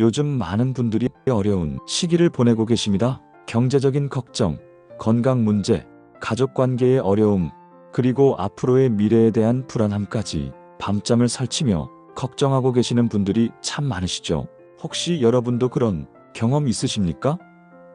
요즘 많은 분들이 어려운 시기를 보내고 계십니다. 경제적인 걱정, 건강 문제, 가족 관계의 어려움, 그리고 앞으로의 미래에 대한 불안함까지 밤잠을 설치며 걱정하고 계시는 분들이 참 많으시죠. 혹시 여러분도 그런 경험 있으십니까?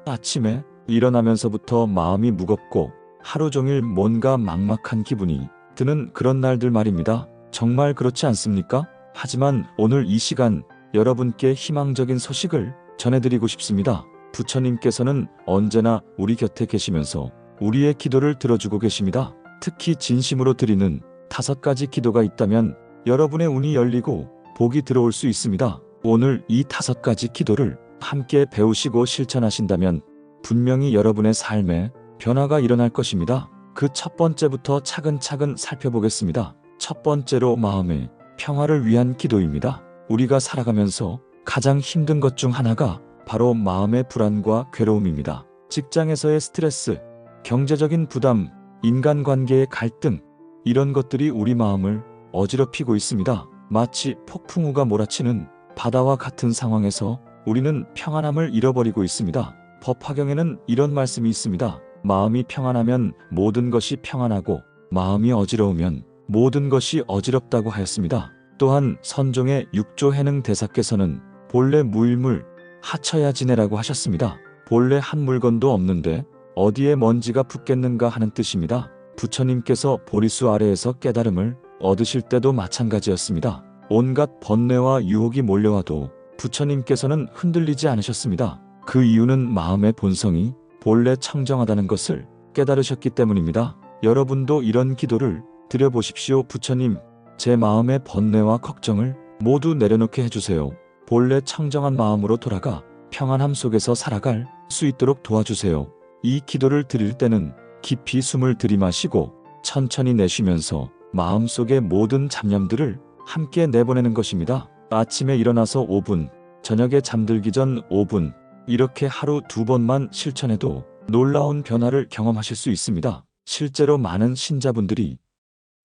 아침에 일어나면서부터 마음이 무겁고 하루 종일 뭔가 막막한 기분이 드는 그런 날들 말입니다. 정말 그렇지 않습니까? 하지만 오늘 이 시간 여러분께 희망적인 소식을 전해드리고 싶습니다. 부처님께서는 언제나 우리 곁에 계시면서 우리의 기도를 들어주고 계십니다. 특히 진심으로 드리는 다섯 가지 기도가 있다면 여러분의 운이 열리고 복이 들어올 수 있습니다. 오늘 이 다섯 가지 기도를 함께 배우시고 실천하신다면 분명히 여러분의 삶에 변화가 일어날 것입니다. 그 첫 번째부터 차근차근 살펴보겠습니다. 첫 번째로 마음의 평화를 위한 기도입니다. 우리가 살아가면서 가장 힘든 것 중 하나가 바로 마음의 불안과 괴로움입니다. 직장에서의 스트레스, 경제적인 부담, 인간관계의 갈등, 이런 것들이 우리 마음을 어지럽히고 있습니다. 마치 폭풍우가 몰아치는 바다와 같은 상황에서 우리는 평안함을 잃어버리고 있습니다. 법화경에는 이런 말씀이 있습니다. 마음이 평안하면 모든 것이 평안하고 마음이 어지러우면 모든 것이 어지럽다고 하였습니다. 또한 선종의 육조 해능 대사께서는 본래 무일물 하쳐야 지내라고 하셨습니다. 본래 한 물건도 없는데 어디에 먼지가 붙겠는가 하는 뜻입니다. 부처님께서 보리수 아래에서 깨달음을 얻으실 때도 마찬가지였습니다. 온갖 번뇌와 유혹이 몰려와도 부처님께서는 흔들리지 않으셨습니다. 그 이유는 마음의 본성이 본래 청정하다는 것을 깨달으셨기 때문입니다. 여러분도 이런 기도를 드려보십시오. 부처님, 제 마음의 번뇌와 걱정을 모두 내려놓게 해주세요. 본래 청정한 마음으로 돌아가 평안함 속에서 살아갈 수 있도록 도와주세요. 이 기도를 드릴 때는 깊이 숨을 들이마시고 천천히 내쉬면서 마음속의 모든 잡념들을 함께 내보내는 것입니다. 아침에 일어나서 5분, 저녁에 잠들기 전 5분, 이렇게 하루 두 번만 실천해도 놀라운 변화를 경험하실 수 있습니다. 실제로 많은 신자분들이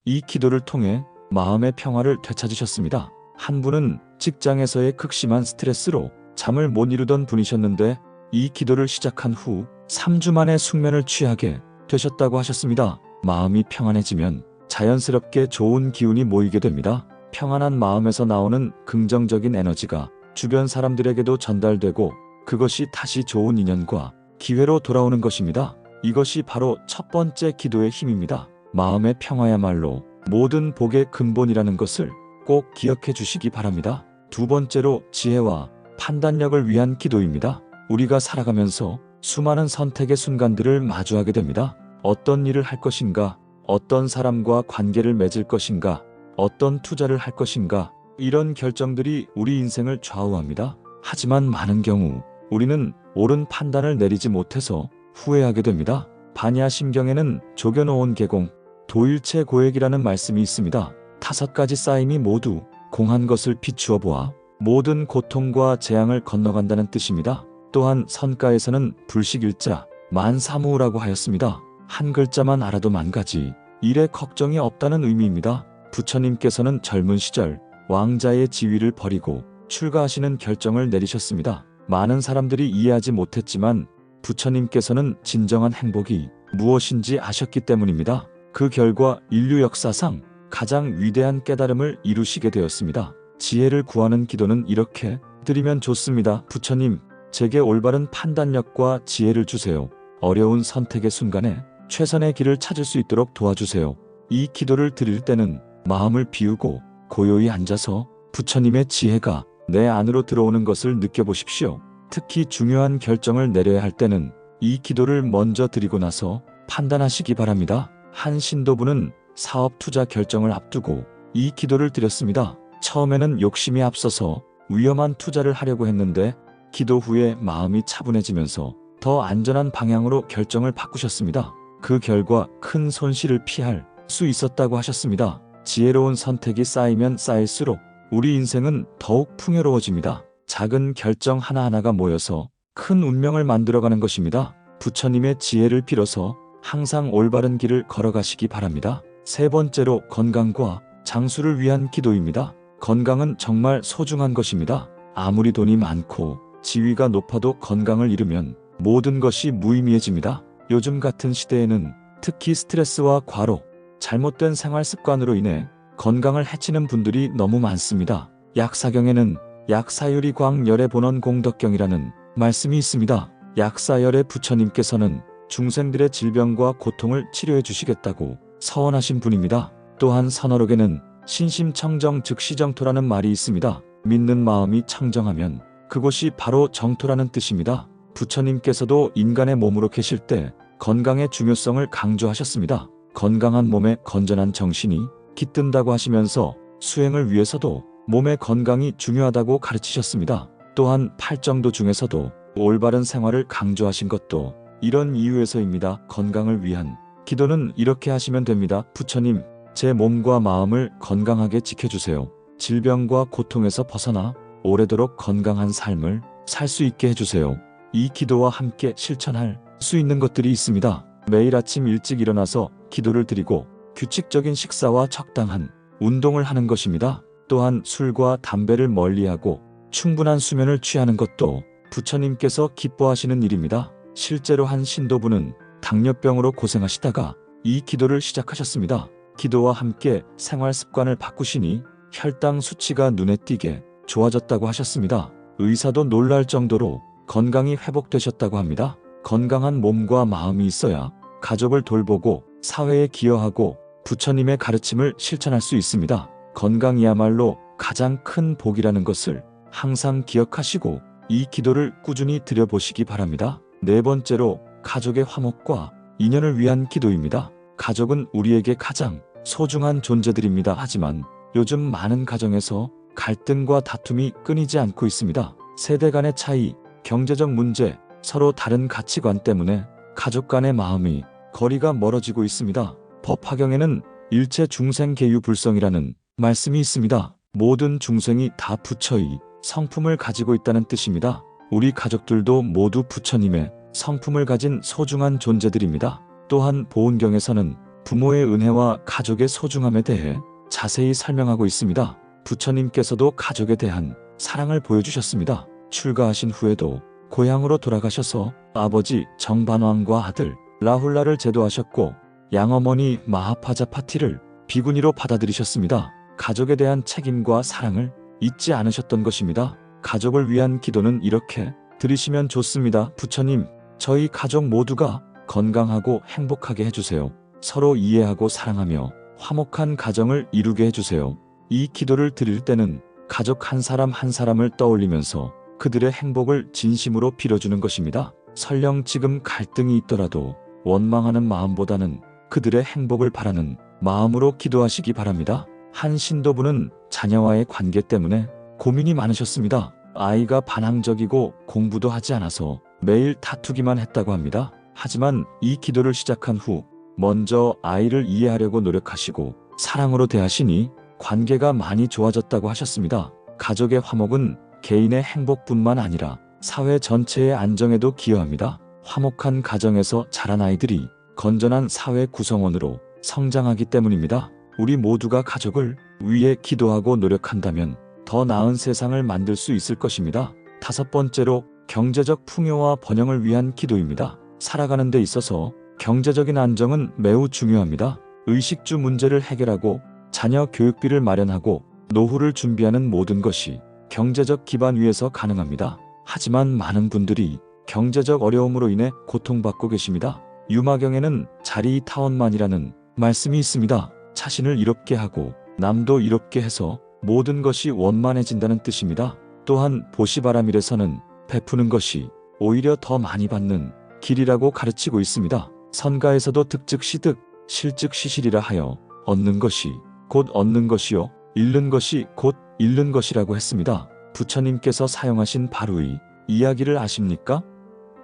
이 기도를 통해 마음의 평화를 되찾으셨습니다. 한 분은 직장에서의 극심한 스트레스로 잠을 못 이루던 분이셨는데 이 기도를 시작한 후 3주 만에 숙면을 취하게 되셨다고 하셨습니다. 마음이 평안해지면 자연스럽게 좋은 기운이 모이게 됩니다. 평안한 마음에서 나오는 긍정적인 에너지가 주변 사람들에게도 전달되고 그것이 다시 좋은 인연과 기회로 돌아오는 것입니다. 이것이 바로 첫 번째 기도의 힘입니다. 마음의 평화야말로 모든 복의 근본이라는 것을 꼭 기억해 주시기 바랍니다. 두 번째로 지혜와 판단력을 위한 기도입니다. 우리가 살아가면서 수많은 선택의 순간들을 마주하게 됩니다. 어떤 일을 할 것인가, 어떤 사람과 관계를 맺을 것인가, 어떤 투자를 할 것인가, 이런 결정들이 우리 인생을 좌우합니다. 하지만 많은 경우 우리는 옳은 판단을 내리지 못해서 후회하게 됩니다. 반야 심경에는 조겨놓은 계공, 도일체 고액이라는 말씀이 있습니다. 다섯 가지 쌓임이 모두 공한 것을 비추어 보아 모든 고통과 재앙을 건너간다는 뜻입니다. 또한 선가에서는 불식일자, 만사무라고 하였습니다. 한 글자만 알아도 만가지, 일에 걱정이 없다는 의미입니다. 부처님께서는 젊은 시절 왕자의 지위를 버리고 출가하시는 결정을 내리셨습니다. 많은 사람들이 이해하지 못했지만 부처님께서는 진정한 행복이 무엇인지 아셨기 때문입니다. 그 결과 인류 역사상 가장 위대한 깨달음을 이루시게 되었습니다. 지혜를 구하는 기도는 이렇게 드리면 좋습니다. 부처님, 제게 올바른 판단력과 지혜를 주세요. 어려운 선택의 순간에 최선의 길을 찾을 수 있도록 도와주세요. 이 기도를 드릴 때는 마음을 비우고 고요히 앉아서 부처님의 지혜가 내 안으로 들어오는 것을 느껴보십시오. 특히 중요한 결정을 내려야 할 때는 이 기도를 먼저 드리고 나서 판단하시기 바랍니다. 한 신도부는 사업 투자 결정을 앞두고 이 기도를 드렸습니다. 처음에는 욕심이 앞서서 위험한 투자를 하려고 했는데 기도 후에 마음이 차분해지면서 더 안전한 방향으로 결정을 바꾸셨습니다. 그 결과 큰 손실을 피할 수 있었다고 하셨습니다. 지혜로운 선택이 쌓이면 쌓일수록 우리 인생은 더욱 풍요로워집니다. 작은 결정 하나하나가 모여서 큰 운명을 만들어가는 것입니다. 부처님의 지혜를 빌어서 항상 올바른 길을 걸어가시기 바랍니다. 세 번째로 건강과 장수를 위한 기도입니다. 건강은 정말 소중한 것입니다. 아무리 돈이 많고 지위가 높아도 건강을 잃으면 모든 것이 무의미해집니다. 요즘 같은 시대에는 특히 스트레스와 과로, 잘못된 생활 습관으로 인해 건강을 해치는 분들이 너무 많습니다. 약사경에는 약사유리 광열의 본원 공덕경이라는 말씀이 있습니다. 약사열의 부처님께서는 중생들의 질병과 고통을 치료해 주시겠다고 서원하신 분입니다. 또한 선어록에는 신심청정 즉 시정토라는 말이 있습니다. 믿는 마음이 청정하면 그곳이 바로 정토라는 뜻입니다. 부처님께서도 인간의 몸으로 계실 때 건강의 중요성을 강조하셨습니다. 건강한 몸에 건전한 정신이 깃든다고 하시면서 수행을 위해서도 몸의 건강이 중요하다고 가르치셨습니다. 또한 팔정도 중에서도 올바른 생활을 강조하신 것도 이런 이유에서입니다. 건강을 위한 기도는 이렇게 하시면 됩니다. 부처님, 제 몸과 마음을 건강하게 지켜주세요. 질병과 고통에서 벗어나 오래도록 건강한 삶을 살 수 있게 해주세요. 이 기도와 함께 실천할 수 있는 것들이 있습니다. 매일 아침 일찍 일어나서 기도를 드리고 규칙적인 식사와 적당한 운동을 하는 것입니다. 또한 술과 담배를 멀리하고 충분한 수면을 취하는 것도 부처님께서 기뻐하시는 일입니다. 실제로 한 신도부는 당뇨병으로 고생하시다가 이 기도를 시작하셨습니다. 기도와 함께 생활 습관을 바꾸시니 혈당 수치가 눈에 띄게 좋아졌다고 하셨습니다. 의사도 놀랄 정도로 건강이 회복되셨다고 합니다. 건강한 몸과 마음이 있어야 가족을 돌보고 사회에 기여하고 부처님의 가르침을 실천할 수 있습니다. 건강이야말로 가장 큰 복이라는 것을 항상 기억하시고 이 기도를 꾸준히 드려보시기 바랍니다. 네 번째로 가족의 화목과 인연을 위한 기도입니다. 가족은 우리에게 가장 소중한 존재들입니다. 하지만 요즘 많은 가정에서 갈등과 다툼이 끊이지 않고 있습니다. 세대 간의 차이, 경제적 문제, 서로 다른 가치관 때문에 가족 간의 마음이 거리가 멀어지고 있습니다. 법화경에는 일체 중생 계유 불성이라는 말씀이 있습니다. 모든 중생이 다 부처의 성품을 가지고 있다는 뜻입니다. 우리 가족들도 모두 부처님의 성품을 가진 소중한 존재들입니다. 또한 보은경에서는 부모의 은혜와 가족의 소중함에 대해 자세히 설명하고 있습니다. 부처님께서도 가족에 대한 사랑을 보여주셨습니다. 출가하신 후에도 고향으로 돌아가셔서 아버지 정반왕과 아들 라훌라를 제도하셨고 양어머니 마하파자 파티를 비구니로 받아들이셨습니다. 가족에 대한 책임과 사랑을 잊지 않으셨던 것입니다. 가족을 위한 기도는 이렇게 드리시면 좋습니다. 부처님, 저희 가족 모두가 건강하고 행복하게 해주세요. 서로 이해하고 사랑하며 화목한 가정을 이루게 해주세요. 이 기도를 드릴 때는 가족 한 사람 한 사람을 떠올리면서 그들의 행복을 진심으로 빌어주는 것입니다. 설령 지금 갈등이 있더라도 원망하는 마음보다는 그들의 행복을 바라는 마음으로 기도하시기 바랍니다. 한 신도부는 자녀와의 관계 때문에 고민이 많으셨습니다. 아이가 반항적이고 공부도 하지 않아서 매일 다투기만 했다고 합니다. 하지만 이 기도를 시작한 후 먼저 아이를 이해하려고 노력하시고 사랑으로 대하시니 관계가 많이 좋아졌다고 하셨습니다. 가족의 화목은 개인의 행복뿐만 아니라 사회 전체의 안정에도 기여합니다. 화목한 가정에서 자란 아이들이 건전한 사회 구성원으로 성장하기 때문입니다. 우리 모두가 가족을 위해 기도하고 노력한다면 더 나은 세상을 만들 수 있을 것입니다. 다섯 번째로 경제적 풍요와 번영을 위한 기도입니다. 살아가는 데 있어서 경제적인 안정은 매우 중요합니다. 의식주 문제를 해결하고 자녀 교육비를 마련하고 노후를 준비하는 모든 것이 경제적 기반 위에서 가능합니다. 하지만 많은 분들이 경제적 어려움으로 인해 고통받고 계십니다. 유마경에는 자리 타원만이라는 말씀이 있습니다. 자신을 이롭게 하고 남도 이롭게 해서 모든 것이 원만해진다는 뜻입니다. 또한 보시바라밀에서는 베푸는 것이 오히려 더 많이 받는 길이라고 가르치고 있습니다. 선가에서도 득즉 시득 실즉 시실이라 하여 얻는 것이 곧 얻는 것이요 잃는 것이 곧 잃는 것이라고 했습니다. 부처님께서 사용하신 바루의 이야기를 아십니까?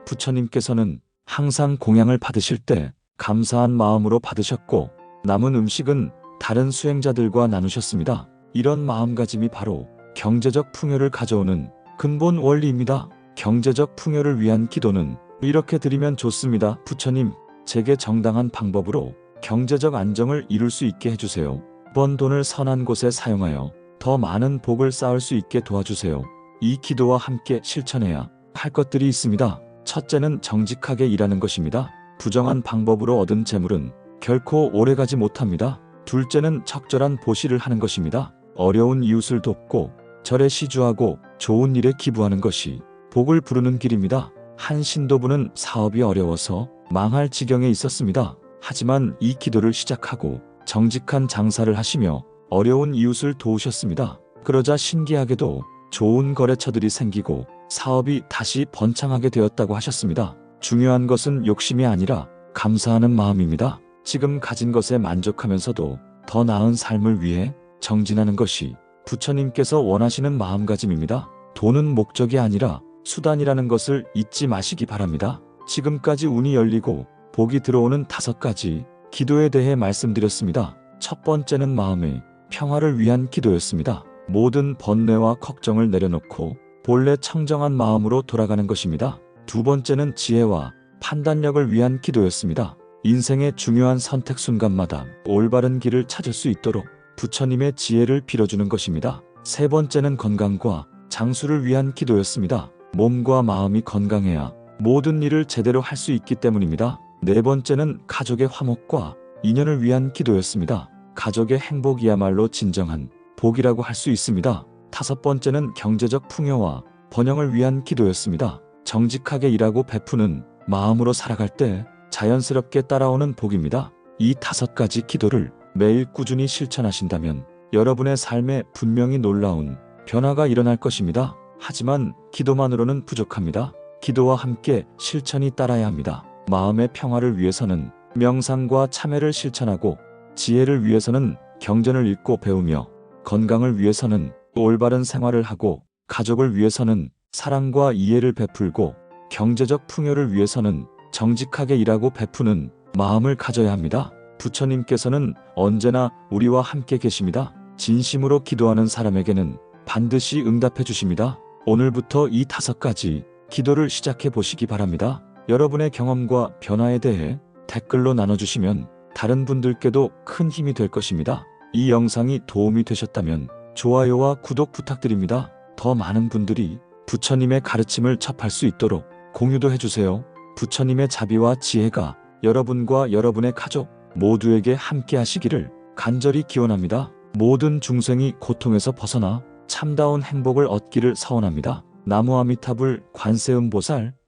부처님께서는 항상 공양을 받으실 때 감사한 마음으로 받으셨고 남은 음식은 다른 수행자들과 나누셨습니다. 이런 마음가짐이 바로 경제적 풍요를 가져오는 근본 원리입니다. 경제적 풍요를 위한 기도는 이렇게 드리면 좋습니다. 부처님, 제게 정당한 방법으로 경제적 안정을 이룰 수 있게 해주세요. 번 돈을 선한 곳에 사용하여 더 많은 복을 쌓을 수 있게 도와주세요. 이 기도와 함께 실천해야 할 것들이 있습니다. 첫째는 정직하게 일하는 것입니다. 부정한 방법으로 얻은 재물은 결코 오래가지 못합니다. 둘째는 적절한 보시를 하는 것입니다. 어려운 이웃을 돕고 절에 시주하고 좋은 일에 기부하는 것이 복을 부르는 길입니다. 한 신도부는 사업이 어려워서 망할 지경에 있었습니다. 하지만 이 기도를 시작하고 정직한 장사를 하시며 어려운 이웃을 도우셨습니다. 그러자 신기하게도 좋은 거래처들이 생기고 사업이 다시 번창하게 되었다고 하셨습니다. 중요한 것은 욕심이 아니라 감사하는 마음입니다. 지금 가진 것에 만족하면서도 더 나은 삶을 위해 정진하는 것이 부처님께서 원하시는 마음가짐입니다. 돈은 목적이 아니라 수단이라는 것을 잊지 마시기 바랍니다. 지금까지 운이 열리고 복이 들어오는 다섯 가지 기도에 대해 말씀드렸습니다. 첫 번째는 마음의 평화를 위한 기도였습니다. 모든 번뇌와 걱정을 내려놓고 본래 청정한 마음으로 돌아가는 것입니다. 두 번째는 지혜와 판단력을 위한 기도였습니다. 인생의 중요한 선택 순간마다 올바른 길을 찾을 수 있도록 부처님의 지혜를 빌어주는 것입니다. 세 번째는 건강과 장수를 위한 기도였습니다. 몸과 마음이 건강해야 모든 일을 제대로 할 수 있기 때문입니다. 네 번째는 가족의 화목과 인연을 위한 기도였습니다. 가족의 행복이야말로 진정한 복이라고 할 수 있습니다. 다섯 번째는 경제적 풍요와 번영을 위한 기도였습니다. 정직하게 일하고 베푸는 마음으로 살아갈 때 자연스럽게 따라오는 복입니다. 이 다섯 가지 기도를 매일 꾸준히 실천하신다면 여러분의 삶에 분명히 놀라운 변화가 일어날 것입니다. 하지만 기도만으로는 부족합니다. 기도와 함께 실천이 따라야 합니다. 마음의 평화를 위해서는 명상과 참회를 실천하고 지혜를 위해서는 경전을 읽고 배우며 건강을 위해서는 올바른 생활을 하고 가족을 위해서는 사랑과 이해를 베풀고 경제적 풍요를 위해서는 정직하게 일하고 베푸는 마음을 가져야 합니다. 부처님께서는 언제나 우리와 함께 계십니다. 진심으로 기도하는 사람에게는 반드시 응답해 주십니다. 오늘부터 이 다섯 가지 기도를 시작해 보시기 바랍니다. 여러분의 경험과 변화에 대해 댓글로 나눠주시면 다른 분들께도 큰 힘이 될 것입니다. 이 영상이 도움이 되셨다면 좋아요와 구독 부탁드립니다. 더 많은 분들이 부처님의 가르침을 접할 수 있도록 공유도 해주세요. 부처님의 자비와 지혜가 여러분과 여러분의 가족 모두에게 함께 하시기를 간절히 기원합니다. 모든 중생이 고통에서 벗어나 참다운 행복을 얻기를 서원합니다. 나무 아미타불 관세음보살